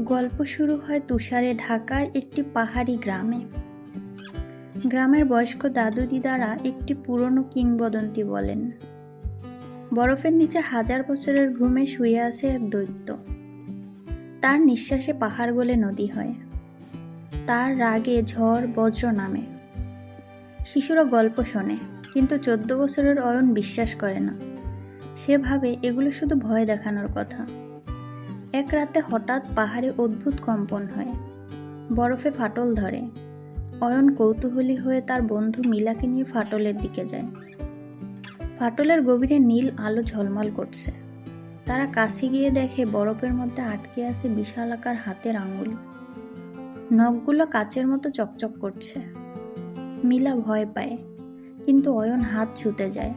গল্প শুরু হয় তুষারে ঢাকায় একটি পাহাড়ি গ্রামে। গ্রামের বয়স্ক দাদু দিদারা একটি পুরনো কিংবদন্তি বলেন। বরফের নিচে হাজার বছরের ঘুমে শুয়ে আছে এক দৈত্য। তার নিঃশ্বাসে পাহাড় গলে নদী হয়। তার রাগে ঝড় বজ্র নামে। শিশুরা গল্প শোনে, কিন্তু চোদ্দ বছরের অয়ন বিশ্বাস করে না। সে ভাবে এগুলো শুধু ভয় দেখানোর কথা। এক রাতে হঠাৎ পাহাড়ে অদ্ভুত কম্পন হয়। বরফে ফাটল ধরে। অয়ন কৌতূহলী হয়ে তার বন্ধু মিলাকে নিয়ে ফাটলের দিকে যায়। ফাটলের গভীরে নীল আলো ঝলমল করছে। তারা কাছে গিয়ে দেখে বরফের মধ্যে আটকে আছে বিশাল আকার হাতের আঙুল। নখগুলো কাচের মতো চকচক করছে। মিলা ভয় পায়, কিন্তু অয়ন হাত ছুতে যায়।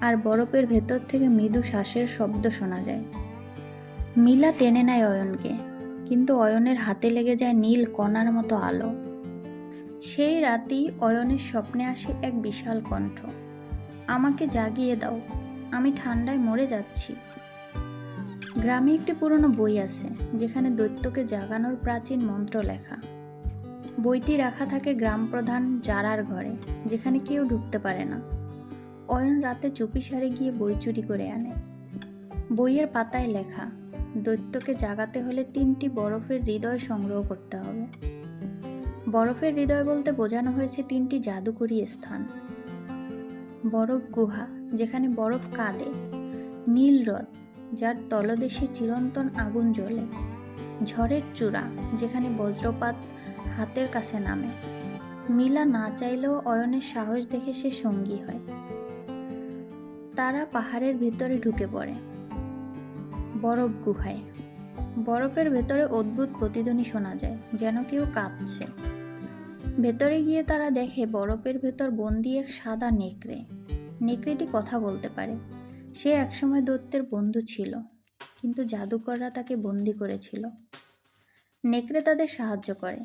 আর বরফের ভেতর থেকে মৃদু শ্বাসের শব্দ শোনা যায়। মিলা টেনে নেয় অয়নকে, কিন্তু অয়নের হাতে লেগে যায় নীল কণার মতো আলো। সেই রাতেই অয়নের স্বপ্নে আসে এক বিশাল কণ্ঠ। আমাকে জাগিয়ে দাও, আমি ঠান্ডায় মরে যাচ্ছি। গ্রামে একটি পুরনো বই আছে, যেখানে দৈত্যকে জাগানোর প্রাচীন মন্ত্র লেখা। বইটি রাখা থাকে গ্রাম প্রধান জারার ঘরে, যেখানে কেউ ঢুকতে পারে না। অয়ন রাতে চুপি সারে গিয়ে বই চুরি করে আনে। বইয়ের পাতায় লেখা দৈত্যকে জাগাতে হলে তিনটি বরফের হৃদয় সংগ্রহ করতে হবে। বরফের হৃদয় বলতে বোঝানো হয়েছে তিনটি জাদুকরী স্থান। বরফ গুহা, যেখানে বরফ কাঁদে। নীল হ্রদ, যার তলদেশে চিরন্তন আগুন জ্বলে। ঝড়ের চূড়া, যেখানে বজ্রপাত হাতের কাছে নামে। মিলা না চাইলেও অয়নের সাহস দেখে সে সঙ্গী হয়। তারা পাহাড়ের ভিতরে ঢুকে পড়ে। বরফ গুহায়। বরফের ভেতরে অদ্ভুত প্রতিধ্বনি শোনা যায়, যেন কেউ কাঁদছে ভেতরে গিয়ে তারা দেখে বরফের ভেতর বন্দি এক সাদা নেকড়ে। নেকড়েটি কথা বলতে পারে। সে একসময় দত্তের বন্ধু ছিল, কিন্তু জাদুকররা তাকে বন্দি করেছিল। নেকড়ে তাদের সাহায্য করে,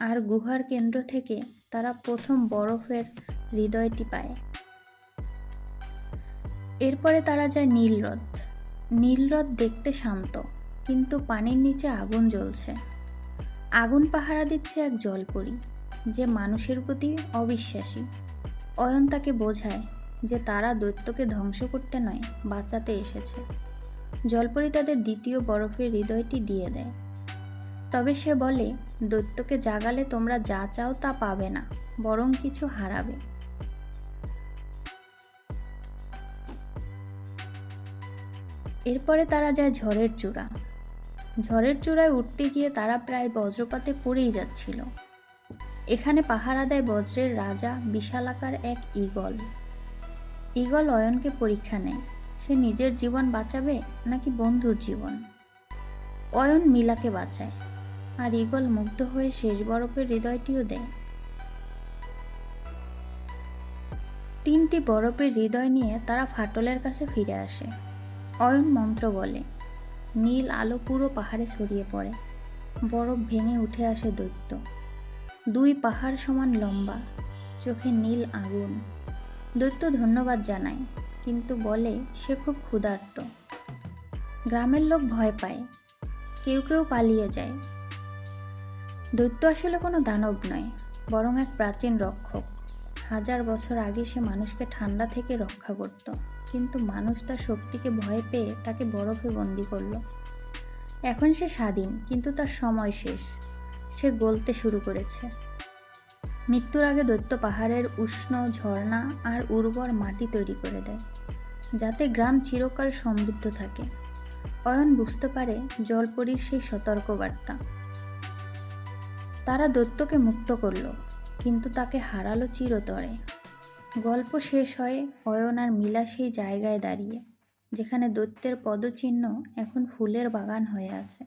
আর গুহার কেন্দ্র থেকে তারা প্রথম বরফের হৃদয়টি পায়। এরপরে তারা যায় নীল নীল হ্রদ দেখতে শান্ত, কিন্তু পানির নিচে আগুন জ্বলছে। আগুন পাহারা দিচ্ছে এক জলপরি, যে মানুষের প্রতি অবিশ্বাসী। অয়ন তাকে বোঝায় যে তারা দৈত্যকে ধ্বংস করতে নয়, বাঁচাতে এসেছে। জলপরি তাদের দ্বিতীয় বরফের হৃদয়টি দিয়ে দেয়। তবে সে বলে, দৈত্যকে জাগালে তোমরা যা চাও তা পাবে না, বরং কিছু হারাবে। এরপরে তারা যায় ঝড়ের চূড়া। ঝড়ের চূড়ায় উঠতে গিয়ে তারা প্রায় বজ্রপাতে পড়েই যাচ্ছিল। এখানে পাহারা দেয় বজ্রের রাজা বিশালাকার এক ঈগল। ঈগল অয়নকে পরীক্ষা নেয়, সে নিজের জীবন বাঁচাবে নাকি বন্ধুর জীবন? অয়ন মিলাকে বাঁচায়, আর ঈগল মুগ্ধ হয়ে শেষ বরফের হৃদয়টিও দেয়। তিনটি বরফের হৃদয় নিয়ে তারা ফাটলের কাছে ফিরে আসে। অয়ন মন্ত্র বলে। নীল আলো পুরো পাহাড়ে ছড়িয়ে পড়ে। বরফ ভেঙে উঠে আসে দৈত্য। দুই পাহাড় সমান লম্বা, চোখে নীল আগুন। দৈত্য ধন্যবাদ জানায়, কিন্তু বলে, সে খুব ক্ষুধার্ত। গ্রামের লোক ভয় পায়। কেউ কেউ পালিয়ে যায়। দৈত্য আসলে কোনো দানব নয়, বরং এক প্রাচীন রক্ষক। হাজার বছর আগে সে মানুষকে ঠান্ডা থেকে রক্ষা করত। কিন্তু মানুষ তার শক্তিকে ভয় পেয়ে তাকে বরফে বন্দি করল। এখন সে স্বাধীন, কিন্তু তার সময় শেষ। সে গলতে শুরু করেছে। মৃত্যুর আগে দৈত্য পাহাড়ের উষ্ণ ঝর্ণা আর উর্বর মাটি তৈরি করে দেয়, যাতে গ্রাম চিরকাল সমৃদ্ধ থাকে। অয়ন বুঝতে পারে জলপরীর সেই সতর্কবার্তা। তারা দৈত্যকে মুক্ত করল। কিন্তু তাকে হারালো চিরতরে। গল্প শেষ হয় অয়ন আর মিলা সেই জায়গায় দাঁড়িয়ে, যেখানে দৈত্যের পদচিহ্ন এখন ফুলের বাগান হয়ে আছে।